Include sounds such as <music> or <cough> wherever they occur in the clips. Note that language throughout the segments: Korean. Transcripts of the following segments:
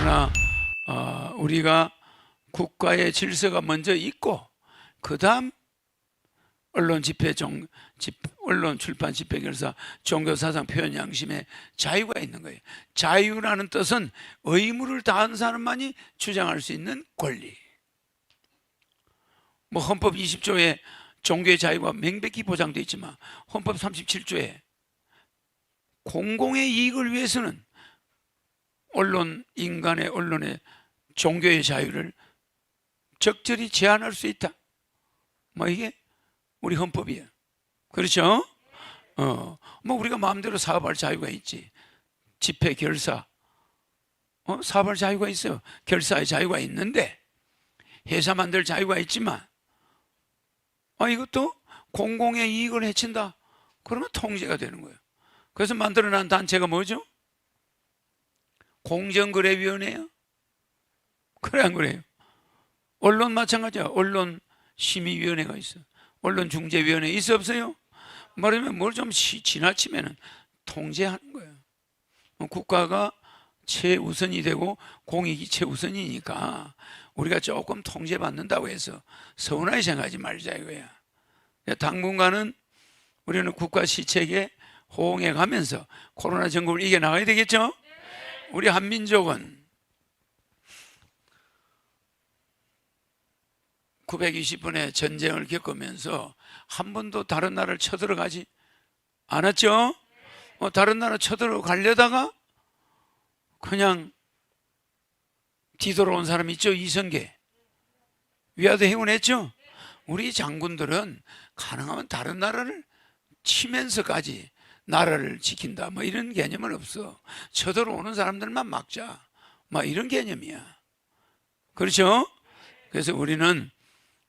그러나 어, 우리가 국가의 질서가 먼저 있고 그다음 언론 집회 종 집, 언론 출판 집회 결사 종교 사상 표현 양심의 자유가 있는 거예요. 자유라는 뜻은 의무를 다한 사람만이 주장할 수 있는 권리. 뭐 헌법 20조에 종교의 자유가 명백히 보장되어 있지만 헌법 37조에 공공의 이익을 위해서는 언론 인간의 언론의 종교의 자유를 적절히 제한할 수 있다. 뭐 이게 우리 헌법이에요. 그렇죠? 어, 뭐 우리가 마음대로 사업할 자유가 있지. 집회 결사, 어, 사업할 자유가 있어요. 결사의 자유가 있는데 회사 만들 자유가 있지만, 아 이것도 공공의 이익을 해친다. 그러면 통제가 되는 거예요. 그래서 만들어난 단체가 뭐죠? 공정거래위원회요. 그래 안 그래요? 언론 마찬가지야. 언론 심의위원회가 있어. 언론 중재위원회 있어 없어요? 말하면 뭘 좀 지나치면은 통제하는 거예요. 어, 국가가 최우선이 되고 공익이 최우선이니까 우리가 조금 통제받는다고 해서 서운하게 생각하지 말자 이거야. 당분간은 우리는 국가 시책에 호응해 가면서 코로나 전국을 이겨 나가야 되겠죠? 우리 한민족은 920번의 전쟁을 겪으면서 한 번도 다른 나라를 쳐들어가지 않았죠? 어, 다른 나라 쳐들어가려다가 그냥 뒤돌아온 사람 있죠? 이성계. 위아더 행운했죠? 우리 장군들은 가능하면 다른 나라를 치면서까지 나라를 지킨다. 뭐 이런 개념은 없어. 쳐들어오는 사람들만 막자. 뭐 이런 개념이야. 그렇죠? 그래서 우리는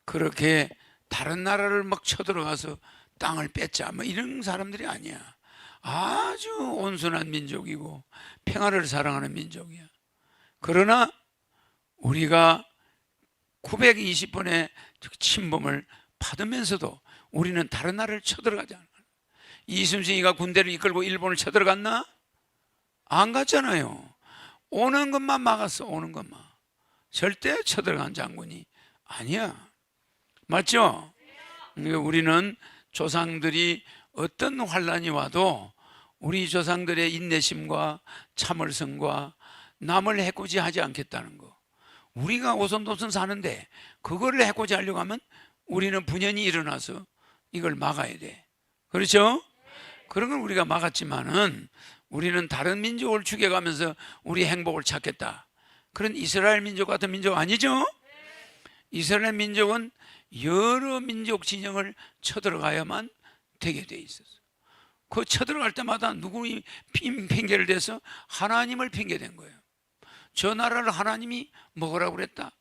그렇게 다른 나라를 막 쳐들어가서 땅을 뺏자. 뭐 이런 사람들이 아니야. 아주 온순한 민족이고 평화를 사랑하는 민족이야. 그러나 우리가 920번의 침범을 받으면서도 우리는 다른 나라를 쳐들어가지 않아. 이순신이가 군대를 이끌고 일본을 쳐들어갔나? 안 갔잖아요. 오는 것만 막았어. 오는 것만. 절대 쳐들어간 장군이 아니야. 맞죠? 그러니까 우리는 조상들이 어떤 환란이 와도 우리 조상들의 인내심과 참을성과 남을 해코지 하지 않겠다는 거. 우리가 오손도손 사는데 그거를 해코지 하려고 하면 우리는 분연이 일어나서 이걸 막아야 돼. 그렇죠? 그런 걸 우리가 막았지만은 우리는 다른 민족을 죽여가면서 우리 행복을 찾겠다. 그런 이스라엘 민족 같은 민족 아니죠? 이스라엘 민족은 여러 민족 진영을 쳐들어가야만 되게 돼 있었어. 그 쳐들어갈 때마다 누구이 핑계를 대서 하나님을 핑계댄 거예요. 저 나라를 하나님이 먹으라고 그랬다.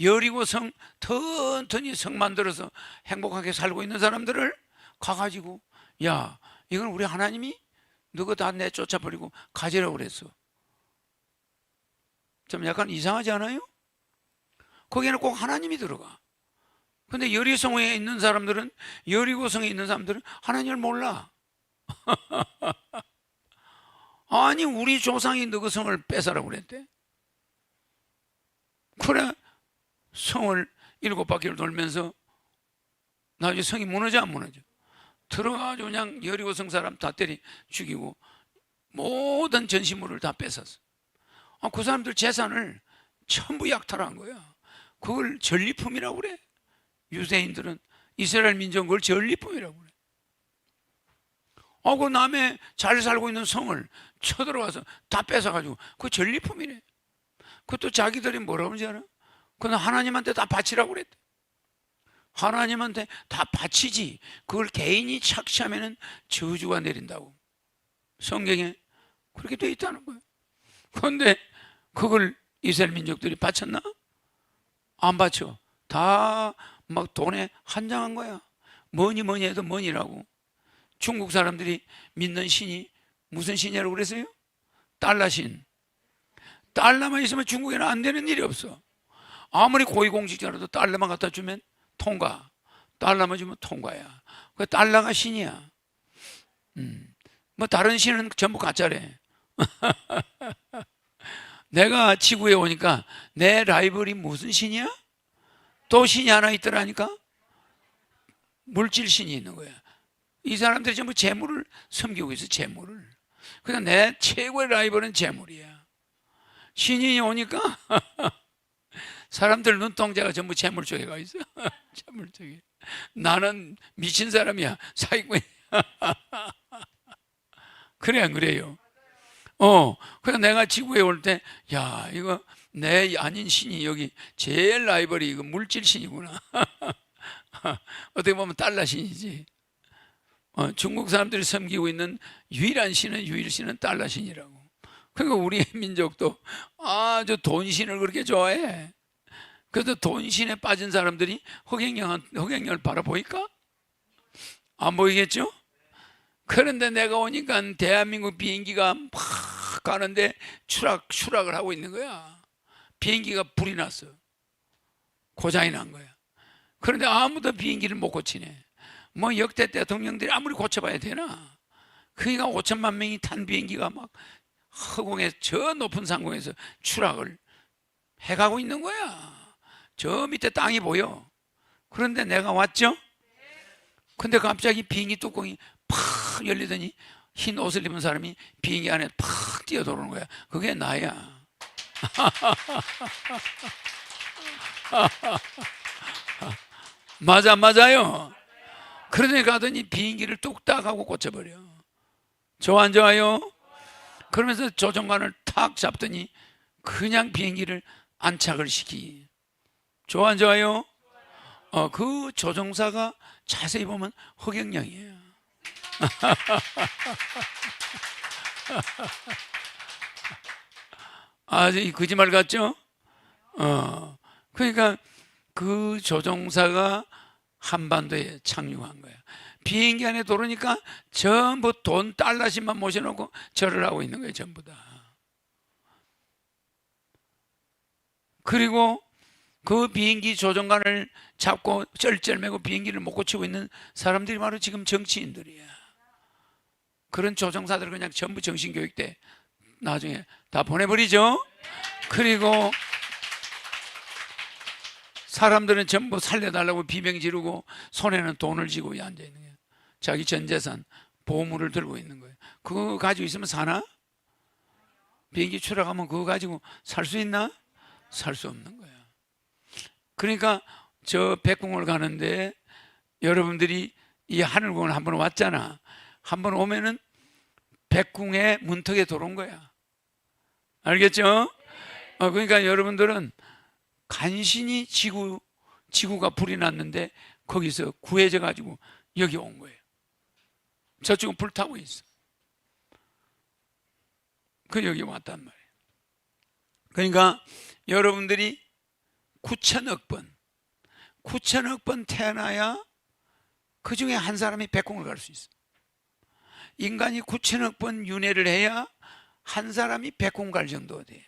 여리고 성 턴턴히 성 만들어서 행복하게 살고 있는 사람들을 가가지고 야 이건 우리 하나님이 너가 다 내쫓아 버리고 가지라고 그랬어. 좀 약간 이상하지 않아요? 거기에는 꼭 하나님이 들어가. 근데 여리성에 있는 사람들은 여리고성에 있는 사람들은 하나님을 몰라. <laughs> 아니 우리 조상이 너그 성을 뺏으라고 그랬대. 그래 성을 일곱 바퀴를 돌면서 나중에 성이 무너져 안 무너져. 들어가가지고 그냥 여리고성 사람 다 때리 죽이고 모든 전시물을 다 뺏었어. 아, 그 사람들 재산을 전부 약탈한 거야. 그걸 전리품이라고 그래. 유대인들은 이스라엘 민족 그걸 전리품이라고 그래. 아, 그 남의 잘 살고 있는 성을 쳐들어와서 다 뺏어가지고 그 전리품이래. 그것도 자기들이 뭐라고 하는지 알아? 그건 하나님한테 다 바치라고 그랬대. 하나님한테 다 바치지. 그걸 개인이 착취하면 저주가 내린다고. 성경에 그렇게 되어 있다는 거예요. 그런데 그걸 이스라엘 민족들이 바쳤나? 안 바쳐. 다 막 돈에 한장한 거야. 뭐니 뭐니 해도 뭐니라고. 중국 사람들이 믿는 신이 무슨 신이라고 그랬어요? 달러 신. 달러만 있으면 중국에는 안 되는 일이 없어. 아무리 고위공직자라도 달러만 갖다 주면 통과. 달러만 주면 통과야. 그 달러가 신이야. 음. 뭐 다른 신은 전부 가짜래. <laughs> 내가 지구에 오니까 내 라이벌이 무슨 신이야? 또 신이 하나 있더라니까? 물질 신이 있는 거야. 이 사람들이 전부 재물을 섬기고 있어, 재물을. 그냥 내 최고의 라이벌은 재물이야. 신이 오니까 <laughs> 사람들 눈동자가 전부 재물 쪽에 가 있어. 쪽에. 나는 미친 사람이야. 사기꾼. <laughs> 그래, 안 그래요? 어, 그래서 내가 지구에 올 때, 야, 이거 내 아닌 신이 여기 제일 라이벌이 이거 물질 신이구나. <laughs> 어떻게 보면 달러 신이지. 어, 중국 사람들이 섬기고 있는 유일한 신은 유일 신은 달러 신이라고. 그러니까 우리 민족도 아주 돈 신을 그렇게 좋아해. 그래서 돈 신에 빠진 사람들이 허경영 허경영을 바라보일까? 안 보이겠죠? 그런데 내가 오니까 대한민국 비행기가 막 가는데 추락 추락을 하고 있는 거야. 비행기가 불이 났어. 고장이 난 거야. 그런데 아무도 비행기를 못 고치네. 뭐 역대 대통령들이 아무리 고쳐봐야 되나? 그러니까 5천만 명이 탄 비행기가 막 허공에 저 높은 상공에서 추락을 해가고 있는 거야. 저 밑에 땅이 보여. 그런데 내가 왔죠? 근데 갑자기 비행기 뚜껑이 팍 열리더니 흰 옷을 입은 사람이 비행기 안에 팍 뛰어들어오는 거야. 그게 나야. <laughs> 맞아, 맞아요. 그러더니 가더니 비행기를 뚝딱 하고 고쳐버려. 좋아, 안 좋아요? 그러면서 조종관을 탁 잡더니 그냥 비행기를 안착을 시키. 좋아, 안 좋아요? 어, 그 조종사가 자세히 보면 허경영이에요. <laughs> 아주 이 거짓말 같죠? 어, 그러니까 그 조종사가 한반도에 착륙한 거야. 비행기 안에 들어오니까 전부 돈 달러씩만 모셔놓고 절을 하고 있는 거예요, 전부 다. 그리고 그 비행기 조종관을 잡고 쩔쩔매고 비행기를 못 고치고 있는 사람들이 바로 지금 정치인들이야. 그런 조종사들 그냥 전부 정신교육대 나중에 다 보내버리죠. 그리고 사람들은 전부 살려달라고 비명 지르고 손에는 돈을 쥐고 앉아 있는 거예요. 자기 전 재산 보물을 들고 있는 거예요. 그거 가지고 있으면 사나? 비행기 추락하면 그거 가지고 살 수 있나? 살 수 없는 거야. 그러니까 저 백궁을 가는데 여러분들이 이 하늘궁을 한번 왔잖아. 한번 오면은 백궁의 문턱에 들어온 거야. 알겠죠? 어, 그러니까 여러분들은 간신히 지구 지구가 불이 났는데 거기서 구해져 가지고 여기 온 거예요. 저쪽은 불 타고 있어. 그 여기 왔단 말이에요. 그러니까 여러분들이 9천억 번, 9천억 번 태어나야 그 중에 한 사람이 백공을 갈 수 있어. 인간이 9천억 번 윤회를 해야 한 사람이 백공 갈 정도 돼.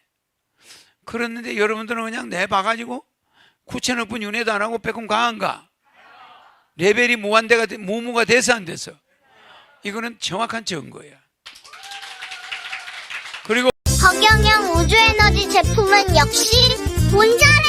그랬는데 여러분들은 그냥 내봐가지고 9천억 번 윤회도 안 하고 백공 가안 가? 레벨이 무한대가 돼- 무무가 돼서 안 돼서? 이거는 정확한 증거야. 그리고 허경영 우주에너지 제품은 역시 본자랜